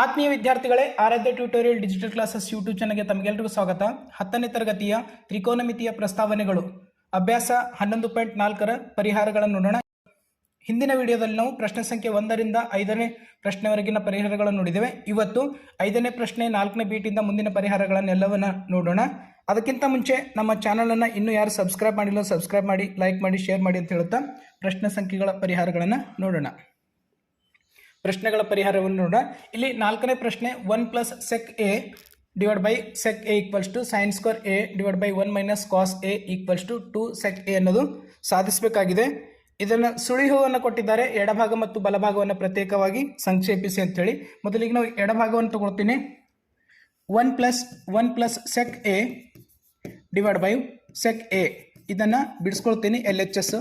ಆತ್ಮೀಯ ವಿದ್ಯಾರ್ಥಿಗಳೇ, Aradhya tutorial digital classes YouTube ಚಾನಲ್ಗೆ ತಮಗೆಲ್ಲರಿಗೂ ಸ್ವಾಗತ. ಹತ್ತನೇ ತರಗತಿಯ ತ್ರಿಕೋನಮಿತಿಯ ಪ್ರಸ್ತಾವನೆಗಳು. ಅಭ್ಯಾಸ ಹನ್ನೊಂದು ಪಾಯಿಂಟ್ ನಾಲ್ಕರ ಪರಿಹಾರಗಳನ್ನು ನೋಡೋಣ. ಹಿಂದಿನ ವಿಡಿಯೋದಲ್ಲಿ ನಾವು ಪ್ರಶ್ನೆ ಸಂಖ್ಯೆ ಒಂದರಿಂದ ಐದನೇ ಪ್ರಶ್ನೆವರೆಗಿನ ಪರಿಹಾರಗಳನ್ನು ನೋಡಿದ್ದೇವೆ. ಇವತ್ತು ಐದನೇ ಪ್ರಶ್ನೆ ನಾಲ್ಕನೇ ಬೀಟಿಂದ ಮುಂದಿನ ಪರಿಹಾರಗಳನ್ನೆಲ್ಲವನ್ನು ನೋಡೋಣ. ಅದಕ್ಕಿಂತ ಮುಂಚೆ ನಮ್ಮ ಚಾನಲನ್ನು ಇನ್ನೂ ಯಾರು ಸಬ್ಸ್ಕ್ರೈಬ್ ಮಾಡಿಲ್ಲ, ಸಬ್ಸ್ಕ್ರೈಬ್ ಮಾಡಿ, ಲೈಕ್ ಮಾಡಿ, ಶೇರ್ ಮಾಡಿ ಅಂತ ಹೇಳುತ್ತಾ ಪ್ರಶ್ನೆ ಸಂಖ್ಯೆಗಳ ಪರಿಹಾರಗಳನ್ನು ನೋಡೋಣ. ಪ್ರಶ್ನೆಗಳ ಪರಿಹಾರವನ್ನು ನೋಡೋಣ. ಇಲ್ಲಿ ನಾಲ್ಕನೇ ಪ್ರಶ್ನೆ one plus sec A divide by sec A equals to sine square A divide by one minus cos A equals to two sec A ಅನ್ನೋದು ಸಾಧಿಸಬೇಕಾಗಿದೆ. ಇದನ್ನು ಸುಳಿಹುವನ್ನು ಕೊಟ್ಟಿದ್ದಾರೆ. ಎಡಭಾಗ ಮತ್ತು ಬಲಭಾಗವನ್ನು ಪ್ರತ್ಯೇಕವಾಗಿ ಸಂಕ್ಷೇಪಿಸಿ ಅಂಥೇಳಿ ಮೊದಲಿಗೆ ನಾವು ಎಡಭಾಗವನ್ನು ತಗೊಳ್ತೀನಿ. One plus one plus sec A divide by sec A ಇದನ್ನು ಬಿಡಿಸ್ಕೊಳ್ತೀನಿ ಎಲ್ ಎಚ್ ಎಸ್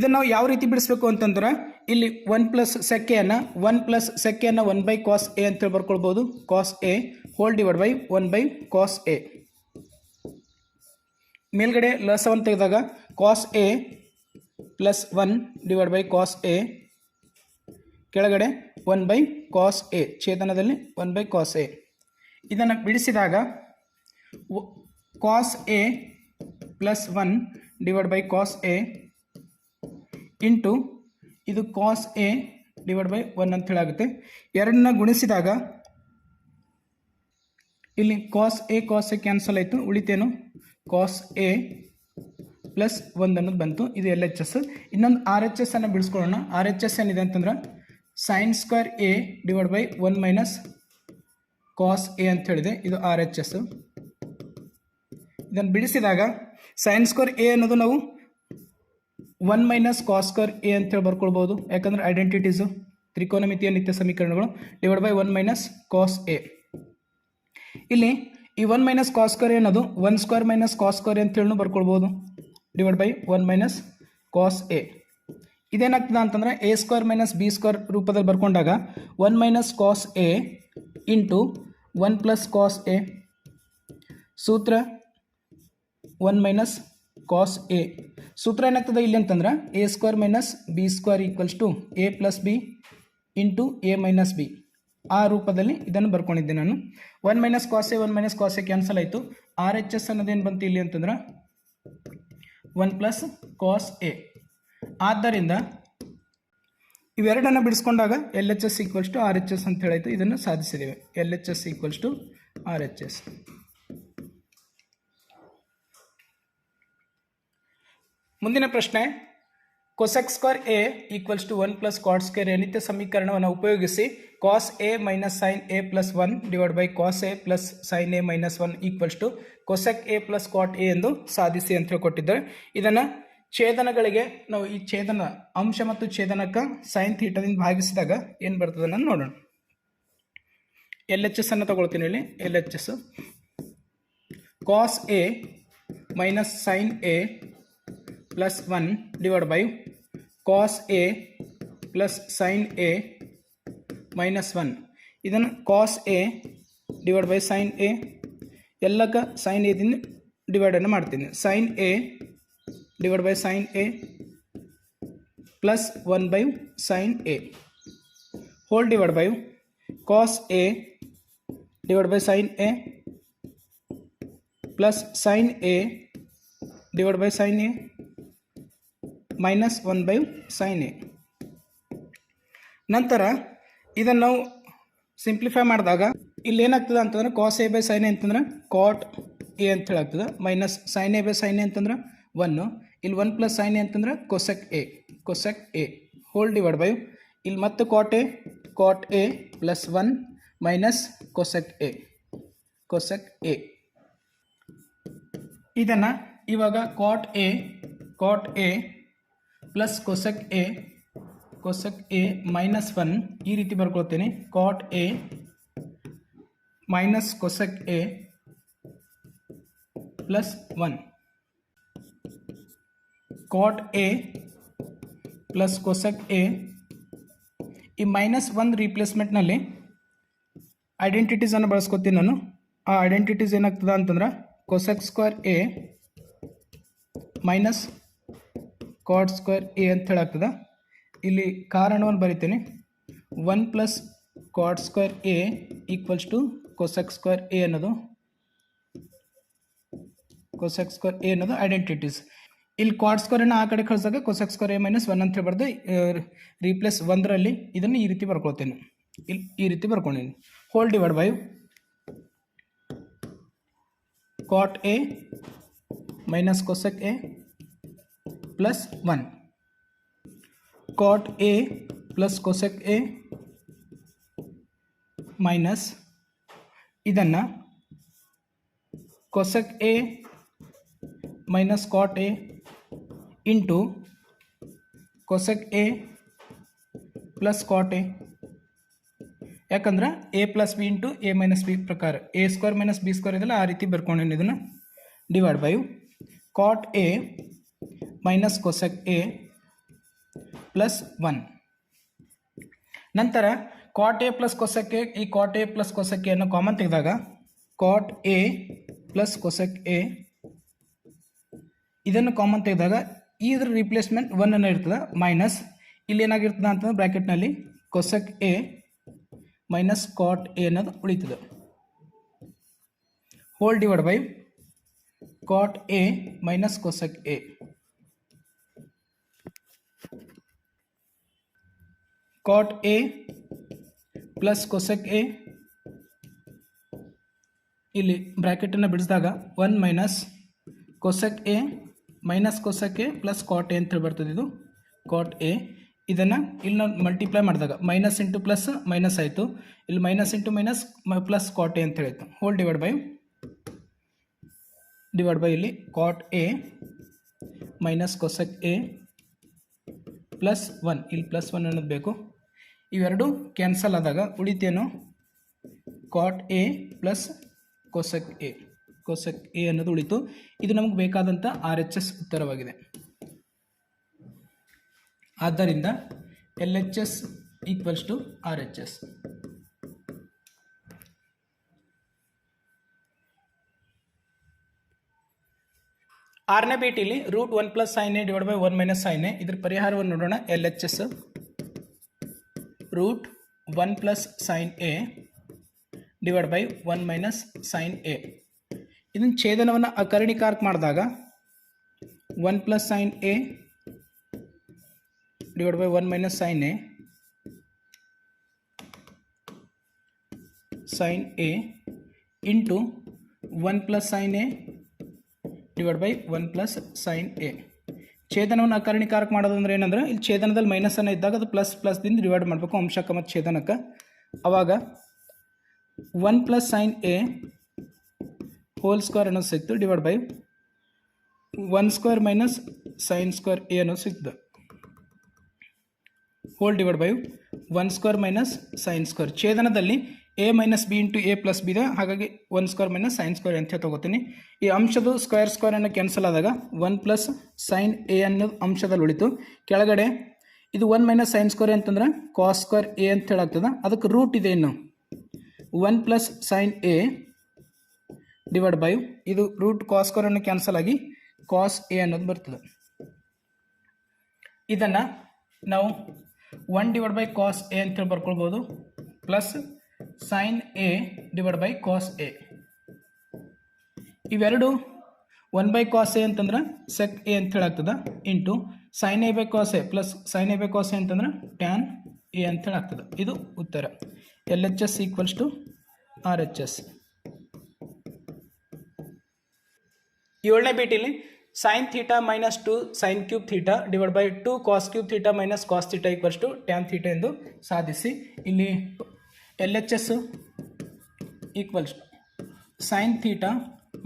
ಇದನ್ನು ನಾವು ಯಾವ ರೀತಿ ಬಿಡಿಸ್ಬೇಕು ಅಂತಂದ್ರೆ ಇಲ್ಲಿ ಒನ್ ಪ್ಲಸ್ ಸೆಕೆಯನ್ನು ಒನ್ ಪ್ಲಸ್ ಸೆಕೆಯನ್ನು ಒನ್ ಬೈ ಕಾಸ್ ಎ ಅಂತೇಳಿ ಬರ್ಕೊಳ್ಬೋದು. Cos A whole divide by one by cos A ಮೇಲ್ಗಡೆ ಲಸವನ್ನು ತೆಗೆದಾಗ cos A plus one divide by cos A ಕೆಳಗಡೆ ಒನ್ ಬೈ ಕಾಸ್ ಎ ಛೇದನದಲ್ಲಿ ಒನ್ ಬೈ ಕಾಸ್ ಎ ಇದನ್ನು ಬಿಡಿಸಿದಾಗ cos A plus one divide by cos A into ಇದು cos A divide by one ಅಂತ ಹೇಳಾಗುತ್ತೆ. ಎರಡನ್ನ ಗುಣಿಸಿದಾಗ ಇಲ್ಲಿ cos A cos A cancel ಆಯಿತು, ಉಳಿತೇನು? ಕಾಸ್ ಎ ಪ್ಲಸ್ ಒಂದು ಅನ್ನೋದು ಬಂತು, ಇದು ಎಲ್ ಎಚ್ ಎಸ್ ಇನ್ನೊಂದು ಆರ್ ಎಚ್ ಎಸ್ ಅನ್ನು ಬಿಡಿಸ್ಕೊಳ್ಳೋಣ. ಆರ್ ಎಚ್ ಎಸ್ ಏನಿದೆ ಅಂತಂದ್ರೆ sine square A divide by one minus cos A ಅಂತ ಹೇಳಿದೆ, ಇದು ಆರ್ ಎಚ್ ಎಸ್ ಇದನ್ನು ಬಿಡಿಸಿದಾಗ ಸೈನ್ ಸ್ಕ್ವೇರ್ ಎ ಅನ್ನೋದು ನಾವು ಒನ್ ಮೈನಸ್ ಕಾಸ್ಕರ್ ಎ ಅಂತೇಳಿ ಬರ್ಕೊಳ್ಬೋದು. ಯಾಕಂದ್ರೆ ಐಡೆಂಟಿಟೀಸು ತ್ರಿಕೋನಮಿತಿಯ ನಿತ್ಯ ಸಮೀಕರಣಗಳು divide by one minus cos A ಇಲ್ಲಿ ಈ ಒನ್ ಮೈನಸ್ ಕಾಸ್ಕರ್ ಅನ್ನೋದು ಒನ್ ಸ್ಕ್ವೇರ್ ಮೈನಸ್ ಕಾಸ್ಕರ್ ಅಂತೇಳಿ ಬರ್ಕೊಳ್ಬೋದು. Divide by one minus cos A ಇದೇನಾಗ್ತದೆ ಅಂತಂದರೆ A square minus B square ರೂಪದಲ್ಲಿ ಬರ್ಕೊಂಡಾಗ one minus cos A into one plus cos A ಸೂತ್ರ one minus cos A ಸೂತ್ರ ಏನಾಗ್ತದೆ ಇಲ್ಲಿ ಅಂತಂದ್ರೆ A square minus B square equals to A plus B into A minus B ಆ ರೂಪದಲ್ಲಿ ಇದನ್ನು ಬರ್ಕೊಂಡಿದ್ದೆ ನಾನು. One minus cos A one minus cos A cancel ಆಯಿತು. ಆರ್ ಎಚ್ ಎಸ್ ಅನ್ನೋದೇನು ಬಂತು ಇಲ್ಲಿ ಅಂತಂದ್ರೆ ಒನ್ ಪ್ಲಸ್ ಕಾಸ್ ಎ ಆದ್ದರಿಂದ ಇವೆರಡನ್ನು ಬಿಡಿಸ್ಕೊಂಡಾಗ L H S equals to R H S ಅಂತ ಹೇಳಾಯಿತು. ಇದನ್ನು ಸಾಧಿಸಿದ್ದೇವೆ. L H S equals to R H S ಮುಂದಿನ ಪ್ರಶ್ನೆ cosec square A equals to one plus cot square ನಿತ್ಯ ಸಮೀಕರಣವನ್ನು ಉಪಯೋಗಿಸಿ cos A minus sine A plus one divide by cos A plus sine A minus one equals to cosec A plus cot A ಎಂದು ಸಾಧಿಸಿ ಅಂತ ಹೇಳ್ಕೊಟ್ಟಿದ್ದಾರೆ. ಇದನ್ನು ಛೇದನಗಳಿಗೆ, ನಾವು ಈ ಛೇದನ ಅಂಶ ಮತ್ತು ಛೇದನಕ್ಕೆ ಸೈನ್ ಥೀಟದಿಂದ ಭಾಗಿಸಿದಾಗ ಏನು ಬರ್ತದೆ ನಾನು ನೋಡೋಣ. ಎಲ್ ಎಚ್ ಎಸ್ ಅನ್ನು ತಗೊಳ್ತೀನಿ ಇಲ್ಲಿ L H S cos A minus sine A plus one divide by cos A plus sine A minus one ಇದನ್ನು cos A divide by sine A ಎಲ್ಲಕ್ಕ sine ಎದಿಂದ ಡಿವೈಡನ್ನು ಮಾಡ್ತೀನಿ. Sine A divide by sine A plus one by sine A whole divide by cos A divide by sine A plus sine A divide by sine A minus one by sine A ನಂತರ, ಇದನ್ನು ನಾವು simplify ಮಾಡಿದಾಗ ಇಲ್ಲಿ ಏನಾಗ್ತದೆ ಅಂತಂದ್ರೆ cos A by sine A ಅಂತಂದ್ರೆ cot A ಅಂತ ಹೇಳಾಗ್ತದೆ. Minus sine A by sine A ಅಂತಂದ್ರೆ ಒನ್ನು ಇಲ್ಲಿ ಒನ್ ಪ್ಲಸ್ ಸೈನ್ ಎ ಅಂತಂದ್ರೆ cosec A cosec A whole divide by ಇಲ್ಲಿ ಮತ್ತೆ cot A cot A plus one minus cosec A cosec A ಇದನ್ನು ಇವಾಗ cot A cot A plus cosec A cosec A minus one ಈ ರೀತಿ ಬರ್ಕೊಳ್ತೀನಿ. Cot A minus cosec A plus one cot A plus cosec A ಈ minus one ರೀಪ್ಲೇಸ್ಮೆಂಟ್ನಲ್ಲಿ ಐಡೆಂಟಿಟೀಸನ್ನು ಬಳಸ್ಕೊತೀನಿ ನಾನು. ಆ ಐಡೆಂಟಿಟೀಸ್ ಏನಾಗ್ತದೆ ಅಂತಂದ್ರೆ cosec square A minus cot square A ಅಂತ ಹೇಳಾಗ್ತದೆ. ಇಲ್ಲಿ ಕಾರಣವನ್ನು ಬರಿತೀನಿ. One plus cot square A equals to cosec square A ಅನ್ನೋದು. ಕೊಸೆಕ್ ಸ್ಕ್ವೇರ್ ಎ ಅನ್ನೋದು ಐಡೆಂಟಿಟೀಸ್ ಇಲ್ಲಿ ಕ್ವಾಡ್ ಸ್ಕ್ವೇರನ್ನು ಆ ಕಡೆ ಕಳಿಸಿದಾಗ cosec square A minus one ಅಂತ ಹೇಳ್ಬಾರ್ದು. ರೀಪ್ಲೇಸ್ ಒಂದರಲ್ಲಿ ಇದನ್ನು ಈ ರೀತಿ ಬರ್ಕೊಳ್ತೇನೆ. ಇಲ್ಲಿ ಈ ರೀತಿ ಬರ್ಕೊಂಡೀನಿ. Whole divide by cot A minus cosec A plus one cot A plus cosec A minus ಇದನ್ನು cosec A minus cot A into cosec A plus cot A ಯಾಕಂದ್ರೆ A plus B into A minus B ಪ್ರಕಾರ A square minus B square ಇದೆಲ್ಲ ಆ ರೀತಿ ಬರ್ಕೊಂಡಿದ್ದೀನಿ ಇದನ್ನು divide by cot A minus cosec A plus one ನಂತರ cot A plus ಕೊಸಕ್ಕೆ ಈ ಕಾಟ್ ಎ ಪ್ಲಸ್ ಕೊಸಕ್ಕೆ ಎ ಅನ್ನು ಕಾಮನ್ ತೆಗೆದಾಗ cot A plus cosec A ಇದನ್ನು ಕಾಮನ್ ತೆಗೆದಾಗ ಇದ್ರ ರಿಪ್ಲೇಸ್ಮೆಂಟ್ ಒನ್ ಅನ್ನು ಇರ್ತದೆ ಮೈನಸ್ ಇಲ್ಲಿ ಏನಾಗಿರ್ತದೆ ಅಂತಂದ್ರೆ ಬ್ರ್ಯಾಕೆಟ್ನಲ್ಲಿ cosec A minus cot A ಅನ್ನೋದು ಉಳಿತದೆ. Whole divide by cot A minus cosec A cot A plus cosec A ಇಲ್ಲಿ ಬ್ರ್ಯಾಕೆಟನ್ನು ಬಿಡಿಸಿದಾಗ one minus cosec A minus cosec A plus cot A ಅಂತೇಳಿ ಬರ್ತದೆ ಇದು. ಕಾಟ್ ಎ ಇದನ್ನು ಇಲ್ಲಿ ನಾವು ಮಲ್ಟಿಪ್ಲೈ ಮಾಡಿದಾಗ ಮೈನಸ್ ಇಂಟು ಪ್ಲಸ್ ಮೈನಸ್ ಆಯಿತು. ಇಲ್ಲಿ minus into minus plus cot A ಅಂತ ಹೇಳಿತ್ತು. Whole divide by divide by ಇಲ್ಲಿ cot A minus cosec A plus one ಇಲ್ಲಿ ಪ್ಲಸ್ ಒನ್ ಅನ್ನೋದು ಬೇಕು. ಇವೆರಡು ಕ್ಯಾನ್ಸಲ್ ಆದಾಗ ಉಳಿತೇನು? Cot A plus cosec A cosec A ಅನ್ನೋದು ಉಳಿತು. ಇದು ನಮಗೆ ಬೇಕಾದಂಥ ಆರ್ ಎಚ್ ಎಸ್ ಉತ್ತರವಾಗಿದೆ. ಆದ್ದರಿಂದ L H S equals to R H S ಆರನೇ ಭೇಟಿಲಿ root one plus sine A divide by one minus sine A ಇದ್ರ ಪರಿಹಾರವನ್ನು ನೋಡೋಣ. L H S root one plus sine A divide by one minus sine A ಇದನ್ನು ಛೇದನವನ್ನು ಅಕರ್ಣಿಕಾರ್ಕ್ ಮಾಡಿದಾಗ one plus sine A divide by one minus sine A sine A into one plus sine A divide by one plus sine A ಛೇದನವನ್ನು ಅಕರ್ಣಿಕಾರಕ ಮಾಡೋದಂದ್ರೆ ಏನಂದ್ರೆ, ಇಲ್ಲಿ ಛೇದನದಲ್ಲಿ minus ಅನ್ನ ಇದ್ದಾಗ ಅದು ಪ್ಲಸ್ ಪ್ಲಸ್ದಿಂದ ಡಿವೈಡ್ ಮಾಡಬೇಕು. ಅಂಶಕ ಮತ್ತು ಛೇದನಕ್ಕೆ. ಅವಾಗ one plus sine A whole square ಅನ್ನೋದು ಸಿಕ್ತು divide by one square minus sine square A ಅನ್ನೋದು ಸಿಕ್ತು. Whole divide by one square minus sine square ಛೇದನದಲ್ಲಿ A minus B into A plus B ಇದೆ ಹಾಗಾಗಿ one square minus sine square ಅಂತ ತಗೋತೀನಿ. ಈ ಅಂಶದ ಸ್ಕ್ವೇರ್ ಸ್ಕ್ವೇರ್ ಅನ್ನು ಕ್ಯಾನ್ಸಲ್ ಆದಾಗ ಒನ್ ಪ್ಲಸ್ ಸೈನ್ ಎ ಅನ್ನೋದು ಅಂಶದಲ್ಲಿ ಉಳಿತು. ಕೆಳಗಡೆ ಇದು ಒನ್ ಮೈನಸ್ ಸೈನ್ ಸ್ಕ್ವೇರ್ ಅಂತಂದ್ರೆ ಕಾಸ್ ಸ್ಕ್ವೇರ್ ಎ ಅಂತ ಹೇಳಾಗ್ತದೆ. ಅದಕ್ಕೆ ರೂಟ್ ಇದೆ ಇನ್ನು. One plus sine A divide by ಇದು ರೂಟ್ ಕಾಸ್ ಸ್ಕ್ವೇರ್ ಅನ್ನು ಕ್ಯಾನ್ಸಲ್ ಆಗಿ ಕಾಸ್ ಎ ಅನ್ನೋದು ಬರ್ತದೆ. ಇದನ್ನು ನಾವು one divide by cos A ಅಂತೇಳಿ ಬರ್ಕೊಳ್ಬೋದು. Plus sine A divide by cos A ಇವೆರಡು ಒನ್ ಬೈ ಕಾಸ್ ಎ ಅಂತಂದ್ರೆ ಸೆಕ್ ಎ ಅಂತ ಹೇಳಾಗ್ತದೆ. Into sine A by cos A plus sine A by cos A ಅಂತಂದ್ರೆ tan A ಅಂತ ಹೇಳಾಗ್ತದೆ. ಇದು ಉತ್ತರ. L H S equals to R H S ಏಳನೇ ಬೀಟಿಲಿ sine theta minus two sine cube theta divide by two cos cube theta minus cos theta equals to tan theta ಎಂದು ಸಾಧಿಸಿ ಇಲ್ಲಿ L H S equals sine theta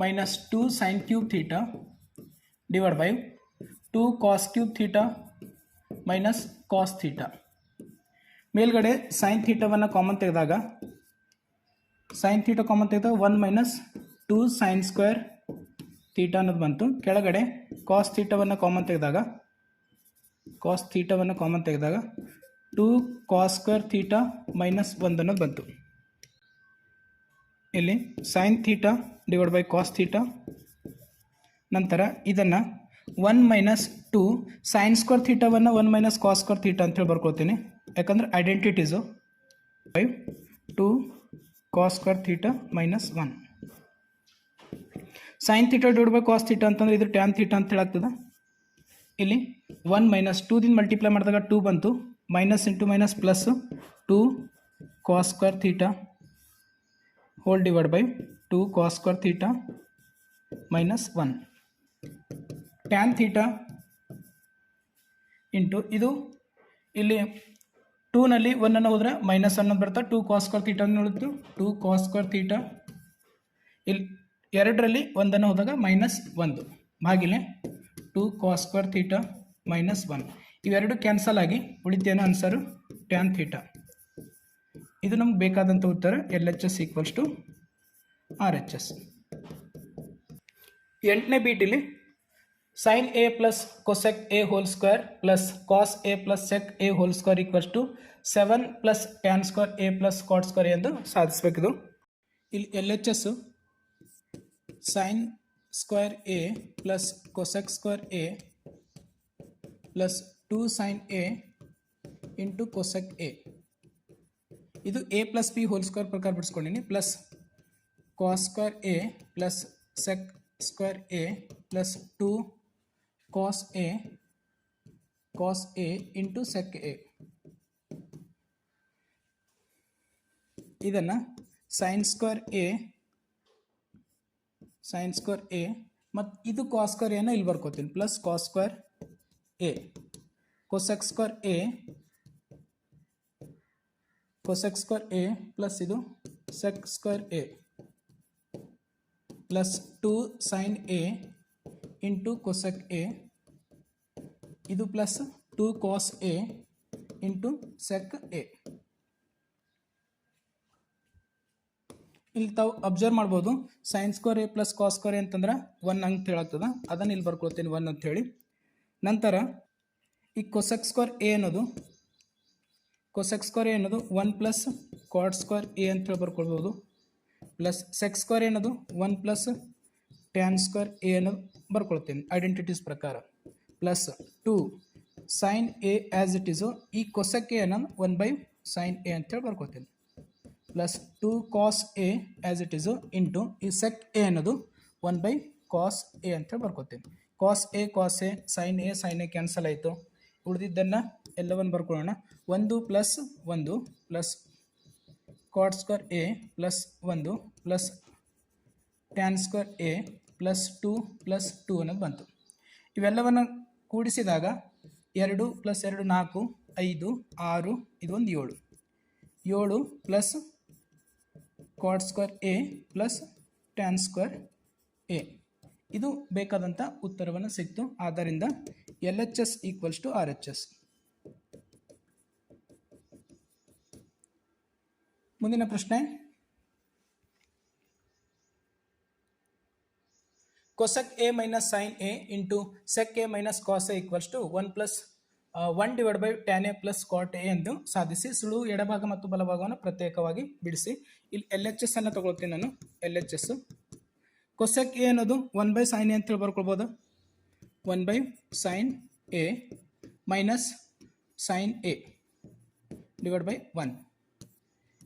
minus two sine cube theta divide by two cos cube theta minus cos theta ಮೇಲ್ಗಡೆ sine ಥೀಟಾವನ್ನು common ತೆಗೆದಾಗ sine theta common ತೆಗೆದಾಗ one minus two sine square theta ಅನ್ನೋದು ಬಂತು. ಕೆಳಗಡೆ cos ಥೀಟವನ್ನು common ತೆಗೆದಾಗ cos ಥೀಟವನ್ನು ಕಾಮನ್ ತೆಗೆದಾಗ two cos square theta minus ಒಂದು ಅನ್ನೋದು ಬಂತು. ಇಲ್ಲಿ sine theta divide by cos theta ನಂತರ ಇದನ್ನು one minus two sine square ಥೀಟಾವನ್ನು one minus cos square theta ಅಂತೇಳಿ ಬರ್ಕೊಳ್ತೀನಿ ಯಾಕಂದ್ರೆ identities five two cos square theta minus one sine theta divide by cos theta ಅಂತಂದ್ರೆ ಇದು ಟ್ಯಾನ್ ಥೀಟಾ ಅಂತ ಆಗ್ತದೆ ಇಲ್ಲಿ ಒನ್ ಮೈನಸ್ ಟೂದಿಂದ ಮಲ್ಟಿಪ್ಲೈ ಮಾಡಿದಾಗ ಟೂ ಬಂತು. Minus into minus plus two cos square theta whole divide by two cos square theta minus one tan theta into ಇದು ಇಲ್ಲಿ ಟೂನಲ್ಲಿ ಒನ್ನನ್ನು ಹೋದರೆ ಮೈನಸ್ ಅನ್ನೋದು ಬರ್ತಾ ಟೂ ಕಾಸ್ ಸ್ಕ್ವೇರ್ ಥೀಟಾ ಉಳಿತು ಟೂ ಕಾಸ್ ಸ್ಕ್ವೇರ್ ಥೀಟಾ ಇಲ್ಲಿ ಎರಡರಲ್ಲಿ ಒಂದನ್ನು ಹೋದಾಗ ಮೈನಸ್ ಒಂದು. ಬಾಗಿಲೆ two cos square theta minus one ಇವೆರಡು ಕ್ಯಾನ್ಸಲ್ ಆಗಿ ಉಳಿತೇನೋ ಆನ್ಸರು ಟ್ಯಾನ್ ಥೀಟ ಇದು ನಮ್ಗೆ ಬೇಕಾದಂಥ ಉತ್ತರ L H S equals to R H S ಎಂಟನೇ ಬೀಟಿಲಿ sine A plus cosec A whole square plus cos A plus sec A whole square equals to seven plus tan square A plus cot square ಎಂದು ಸಾಧಿಸಬೇಕಿದು. ಇಲ್ಲಿ L H S sine square A plus cosec square A plus two sine A into cosec A ಇದು A plus B whole square ಪ್ರಕಾರ ಬಿಡಿಸ್ಕೊಂಡಿನಿ plus cos square A plus sec square A plus two cos A cos A into sec A ಇದನ್ನು sine square A sine square A ಮತ್ತು ಇದು cos square ಎನ ಇಲ್ಲಿ ಬರ್ಕೋತೀನಿ. Plus cos square A cosec square A cosec square A plus ಇದು sec square A plus two sine A into cosec A ಇದು plus two cos A into sec A ಇಲ್ಲಿ ತಾವು observe ಮಾಡ್ಬೋದು sine square A plus cos square A ಅಂತಂದ್ರೆ one ಅಂತ ಹೇಳಾಗ್ತದ ಅದನ್ನು ಇಲ್ಲಿ ಬರ್ಕೊಳ್ತೀನಿ ಒನ್ ಅಂತ ಹೇಳಿ. ನಂತರ ಈ ಕೊಸೆಕ್ ಸ್ಕ್ವೇರ್ ಎ ಅನ್ನೋದು ಕೊಸೆಕ್ ಸ್ಕ್ವೇರ್ ಎ ಅನ್ನೋದು one plus cot square A ಅಂತ ಹೇಳಿ ಬರ್ಕೊಳ್ಬೋದು. ಪ್ಲಸ್ ಸೆಕ್ಸ್ ಸ್ಕ್ವೇರ್ ಏನದು one plus tan square A ಅನ್ನೋದು ಬರ್ಕೊಳ್ತೀನಿ ಐಡೆಂಟಿಟೀಸ್ ಪ್ರಕಾರ. Plus two sine A as it is ಈ ಕೊಸೆಕ್ ಎ ಅನ್ನೋದು ಒನ್ ಬೈ ಸೈನ್ ಎ ಅಂತೇಳಿ ಬರ್ಕೊಳ್ತೀನಿ. Plus two cos A as it is into ಈ ಸೆಕ್ ಎ ಅನ್ನೋದು one by cos A ಅಂತೇಳಿ ಬರ್ಕೊತೀನಿ cos A cos A sine A sine A cancel ಆಯಿತು. ಉಳಿದಿದ್ದನ್ನು ಎಲ್ಲವನ್ನು ಬರ್ಕೊಳ್ಳೋಣ. ಒಂದು ಪ್ಲಸ್ ಒಂದು plus cot square A plus ಒಂದು plus tan square A plus two plus two ಅನ್ನೋದು ಬಂತು. ಇವೆಲ್ಲವನ್ನು ಕೂಡಿಸಿದಾಗ ಎರಡು ಪ್ಲಸ್ ಎರಡು ನಾಲ್ಕು, ಐದು, ಆರು, ಇದೊಂದು ಏಳು. ಏಳು plus cot square A plus tan square A ಇದು ಬೇಕಾದಂಥ ಉತ್ತರವನ್ನು ಸಿಕ್ತು. ಆದ್ದರಿಂದ L H S equals to R H S ಮುಂದಿನ ಪ್ರಶ್ನೆ. Cosec A minus sine A into sec A minus cos A equals to one plus one divide by tan A plus cot A ಎಂದು ಸಾಧಿಸಿ ಸುಳು ಎಡಭಾಗ ಮತ್ತು ಬಲಭಾಗವನ್ನು ಪ್ರತ್ಯೇಕವಾಗಿ ಬಿಡಿಸಿ. ಇಲ್ಲಿ L H S ಅನ್ನು ತಗೊಳ್ತೀನಿ ನಾನು. L H S cosec A ಅನ್ನೋದು ಒನ್ ಬೈ ಸೈನ್ ಎ ಅಂತೇಳಿ ಬರ್ಕೊಳ್ಬೋದು. One by sine A minus sine A divide by one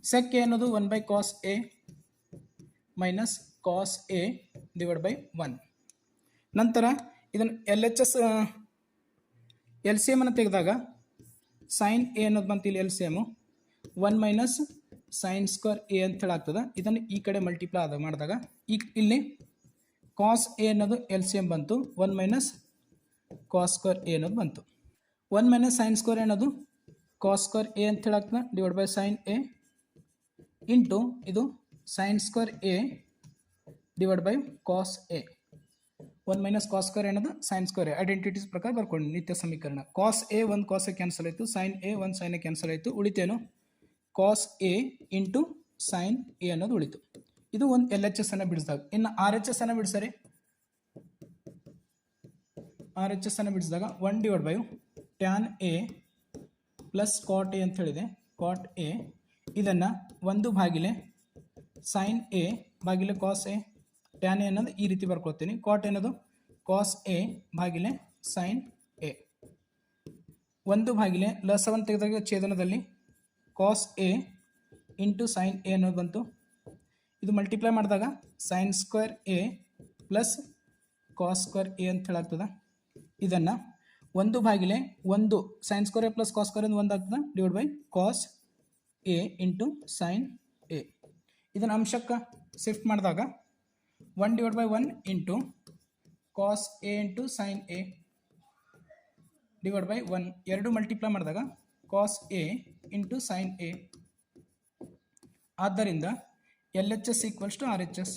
sec A ಅನ್ನೋದು one by cos A minus cos A divide by one ನಂತರ ಇದನ್ನು L H S L C ಎಮನ್ನು ತೆಗೆದಾಗ sine A ಅನ್ನೋದು ಬಂತು ಇಲ್ಲಿ L C M one minus sine square A ಅಂತ ಹೇಳಾಗ್ತದೆ. ಇದನ್ನು ಈ ಕಡೆ ಮಲ್ಟಿಪ್ಲೈ ಆದ ಮಾಡಿದಾಗ ಈ ಇಲ್ಲಿ ಕಾಸ್ ಎ ಅನ್ನೋದು ಎಲ್ ಸಿ ಎಂ ಬಂತು. One minus cos square A ಅನ್ನೋದು ಬಂತು. ಒನ್ ಮೈನಸ್ ಸೈನ್ ಸ್ಕ್ವೇರ್ ಅನ್ನೋದು ಕಾಸ್ ಸ್ಕ್ವೇರ್ ಎ ಅಂತ ಹೇಳಾಗ್ತದೆ. Divide by sine A into ಇದು sine square A divide by cos A one minus cos square ಏನದು sine square identities ಪ್ರಕಾರ ಬರ್ಕೊಂಡು ನಿತ್ಯ ಸಮೀಕರಣ. ಕಾಸ್ ಎ ಒಂದು ಕಾಸ್ ಕ್ಯಾನ್ಸಲ್ ಆಯಿತು. ಸೈನ್ ಎ ಒಂದು ಸೈನ್ ಕ್ಯಾನ್ಸಲ್ ಆಯಿತು. ಉಳಿತೇನು? Cos A into sine A ಅನ್ನೋದು ಉಳಿತು. ಇದು ಒಂದು ಎಲ್ ಎಚ್ ಎಸ್ ಅನ್ನು ಬಿಡಿಸಿದಾಗ. ಇನ್ನು ಆರ್ ಎಚ್ ಎಸ್ ಅನ್ನು ಬಿಡಿಸರಿ ಆರ್ ಎಚ್ ಎಸ್ ಅನ್ನು ಬಿಡಿಸಿದಾಗ one divide by tan A plus cot A ಅಂತ ಹೇಳಿದೆ. ಕಾಟ್ ಎ ಇದನ್ನು ಒಂದು ಬಾಗಿಲೆ ಸೈನ್ ಎ ಬಾಗಿಲೆ ಕಾಸ್ ಎ ಟ್ಯಾನ್ ಎ ಅನ್ನೋದು ಈ ರೀತಿ ಬರ್ಕೊಳ್ತೀನಿ. ಕಾಟ್ ಅನ್ನೋದು ಕಾಸ್ ಎ ಬಾಗಿಲೆ ಸೈನ್ ಎ ಒಂದು ಭಾಗಿಲೆ ಲಸವನ್ನು ತೆಗೆದಾಗ ಛೇದನದಲ್ಲಿ cos A into sine A ಅನ್ನೋದು ಬಂತು. ಇದು ಮಲ್ಟಿಪ್ಲೈ ಮಾಡಿದಾಗ sine square A plus cos square A ಅಂತ ಹೇಳಾಗ್ತದೆ. ಇದನ್ನು ಒಂದು ಬಾಗಿಲೆ ಒಂದು sine square A plus cos square ಎಂದು ಒಂದು ಆಗ್ತದೆ divide by cos A into sine A ಇದನ್ನು ಅಂಶಕ್ಕೆ ಶಿಫ್ಟ್ ಮಾಡಿದಾಗ one divide by one into cos A into sine A divide by one ಎರಡು ಮಲ್ಟಿಪ್ಲೈ ಮಾಡಿದಾಗ cos A into sine A ಆದ್ದರಿಂದ L H S equals to R H S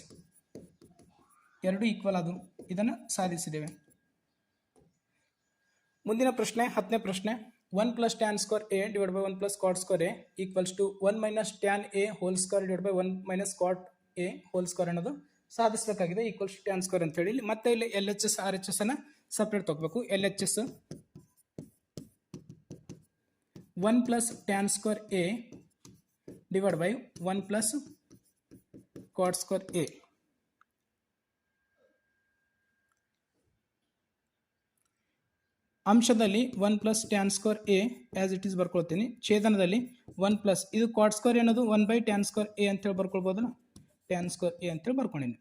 ಎರಡು equal ಅದು ಇದನ್ನು ಸಾಧಿಸಿದ್ದೇವೆ. ಮುಂದಿನ ಪ್ರಶ್ನೆ, ಹತ್ತನೇ ಪ್ರಶ್ನೆ. One plus tan square A divide by one plus cot square A equals to one minus tan A whole square divide by one minus cot A whole square ಅನ್ನೋದು ಸಾಧಿಸಬೇಕಾಗಿದೆ ಈಕ್ವಲ್ಸ್ ಟು ಟ್ಯಾನ್ ಸ್ಕ್ವೇರ್ ಅಂತ ಹೇಳಿ ಮತ್ತೆ ಇಲ್ಲಿ L H S R H S ಅನ್ನು separate ತಗೋಬೇಕು. L H S one plus tan square A divide by one plus cot square A ಅಂಶದಲ್ಲಿ one plus tan square A as it is ಬರ್ಕೊಳ್ತೀನಿ. ಛೇದನದಲ್ಲಿ one plus ಇದು cot square ಏನದು one by tan square A ಅಂತೇಳಿ ಬರ್ಕೊಳ್ಬೋದಲ್ಲ? Tan square A ಅಂತೇಳಿ ಬರ್ಕೊಂಡಿನಿ.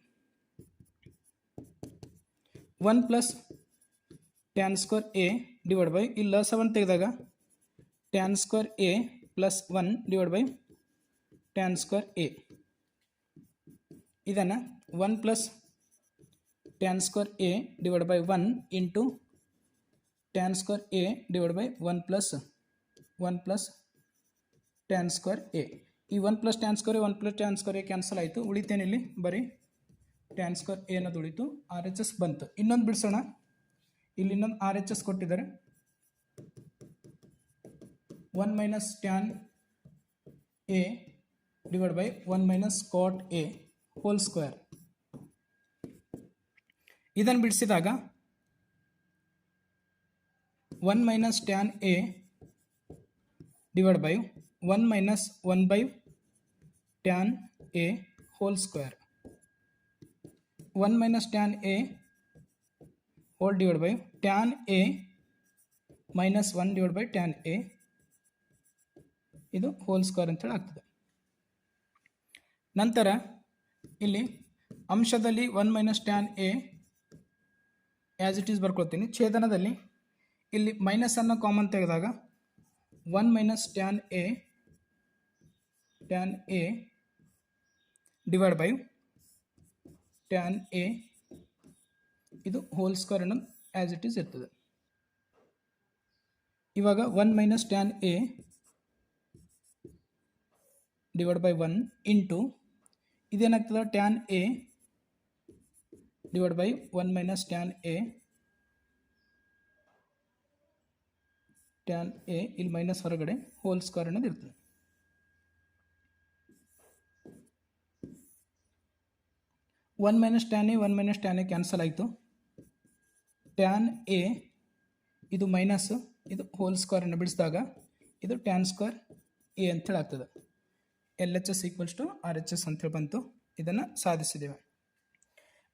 One plus tan square A divide by ಇಲ್ಲಿ seven ತೆಗೆದಾಗ tan square A plus one divide by tan square A ಇದನ್ನು one plus tan square A divide by one into tan square A divide by one plus one plus tan square A ಈ one plus tan square one plus tan square A cancel ಆಯಿತು. ಉಳಿತೇನಿಲ್ಲಿ ಬರೀ tan square A ಅನ್ನೋದು ಉಳಿತು. R H S ಬಂತು. ಇನ್ನೊಂದು ಬಿಡಿಸೋಣ. ಇಲ್ಲಿ ಇನ್ನೊಂದು ಆರ್ ಎಚ್ ಎಸ್ ಕೊಟ್ಟಿದ್ದಾರೆ. One minus tan A divide by one minus cot A whole square ಇದನ್ನು ಬಿಡಿಸಿದಾಗ one minus tan A divide by one minus one by tan A whole square one minus tan A whole divide by tan A minus one divide by tan A ಇದು whole square ಅಂತೇಳಿ ಆಗ್ತದೆ. ನಂತರ ಇಲ್ಲಿ ಅಂಶದಲ್ಲಿ one minus tan A as it is ಬರ್ಕೊಳ್ತೀನಿ. ಛೇದನದಲ್ಲಿ ಇಲ್ಲಿ ಮೈನಸನ್ನು common ತೆಗೆದಾಗ one minus tan A tan A divide by tan A ಇದು ಹೋಲ್ ಸ್ಕ್ವೇರ್ ಅನ್ನೋದು ಆ್ಯಸ್ ಇಟ್ ಈಸ್ ಇರ್ತದೆ. ಇವಾಗ one minus tan A divide by one into ಇದೇನಾಗ್ತದೆ? Tan A divide by one minus tan A tan A ಇಲ್ಲಿ minus ಹೊರಗಡೆ whole square ಅನ್ನೋದು ಇರ್ತದೆ. One minus tan A one minus tan A cancel ಆಯಿತು. Tan A ಇದು minus ಇದು whole ಸ್ಕ್ವೇರನ್ನು ಬಿಡಿಸಿದಾಗ, ಇದು ಟ್ಯಾನ್ ಸ್ಕ್ವೇರ್ ಎ ಅಂತೇಳಿ ಆಗ್ತದೆ L H S equals to R H S ಅಂತೇಳಿ ಬಂತು. ಇದನ್ನು ಸಾಧಿಸಿದ್ದೇವೆ.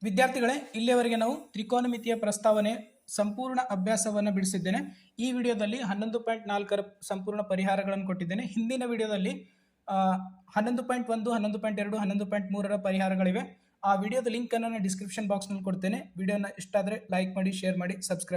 ವಿದ್ಯಾರ್ಥಿಗಳೇ, ಇಲ್ಲಿಯವರೆಗೆ ನಾವು ತ್ರಿಕೋನಮಿತಿಯ ಪ್ರಸ್ತಾವನೆ, ಸಂಪೂರ್ಣ ಅಭ್ಯಾಸವನ್ನು ಬಿಡಿಸಿದ್ದೇನೆ. ಈ ವಿಡಿಯೋದಲ್ಲಿ ಹನ್ನೊಂದು ಪಾಯಿಂಟ್ ನಾಲ್ಕರ ಸಂಪೂರ್ಣ ಪರಿಹಾರಗಳನ್ನು ಕೊಟ್ಟಿದ್ದೇನೆ. ಹಿಂದಿನ ವಿಡಿಯೋದಲ್ಲಿ ಹನ್ನೊಂದು ಪಾಯಿಂಟ್ ಒಂದು, ಹನ್ನೊಂದು ಪಾಯಿಂಟ್ ಎರಡು, ಹನ್ನೊಂದು ಪಾಯಿಂಟ್ ಮೂರರ ಪರಿಹಾರಗಳಿವೆ. ಆ ವಿಡಿಯೋದ ಲಿಂಕನ್ನು ನಾನು ಡಿಸ್ಕ್ರಿಪ್ಷನ್ ಬಾಕ್ಸ್ನಲ್ಲಿ ಕೊಡ್ತೇನೆ. ವಿಡಿಯೋನ ಇಷ್ಟ ಆದರೆ ಲೈಕ್ ಮಾಡಿ, ಶೇರ್ ಮಾಡಿ, ಸಬ್ಸ್ಕ್ರೈಬ್